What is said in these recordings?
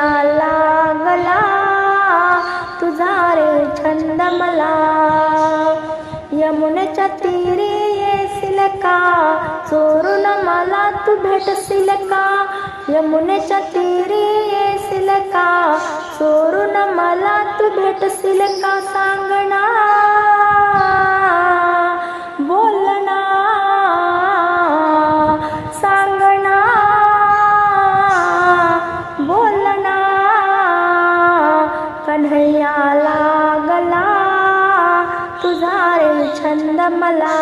कन्हैया लागला तुझा रे छंद मला. यमुनेच्या तीरी येशील का चोरून मला तू भेटशील का यमुनेच्या तीरी येशील का चोरून मला तू भेटशील का सांगणार कन्हैया लागला तुझा रे छंद मला.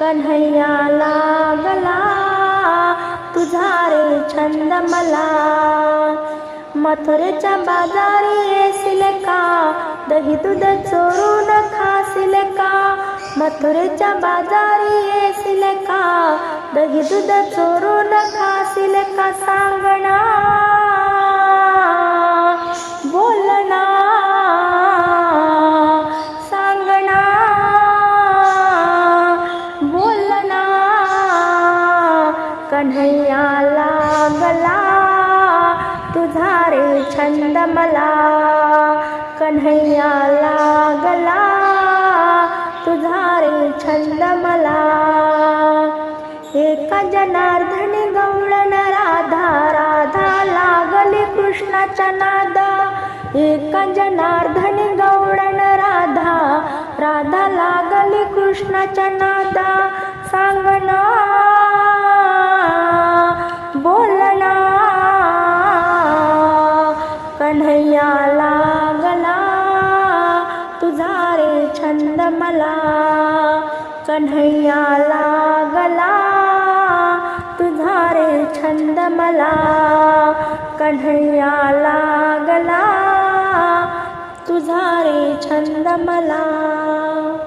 कन्हैया लागला तुझा रे छंद मला. मथुरेच्या बाजारी येशील का दही दूध चोरून खाशील का मथुरेच्या बाजारी येशील का दही दूध चोरून खाशील का सांगणा कन्हैया लागला तुझा रे छंद मला. कन्हैया लागला तुझा रे छंद मला. एका जनार्दनी गवळण राधा राधा लागली कृष्णाचा नाद. एका जनार्दनी गवळण राधा राधा लागली कृष्णाच्या नाद. सांगणा छंद मला कन्हैया लागला तुझा रे छंद मला कन्हैया लागला तुझा रे छंद मला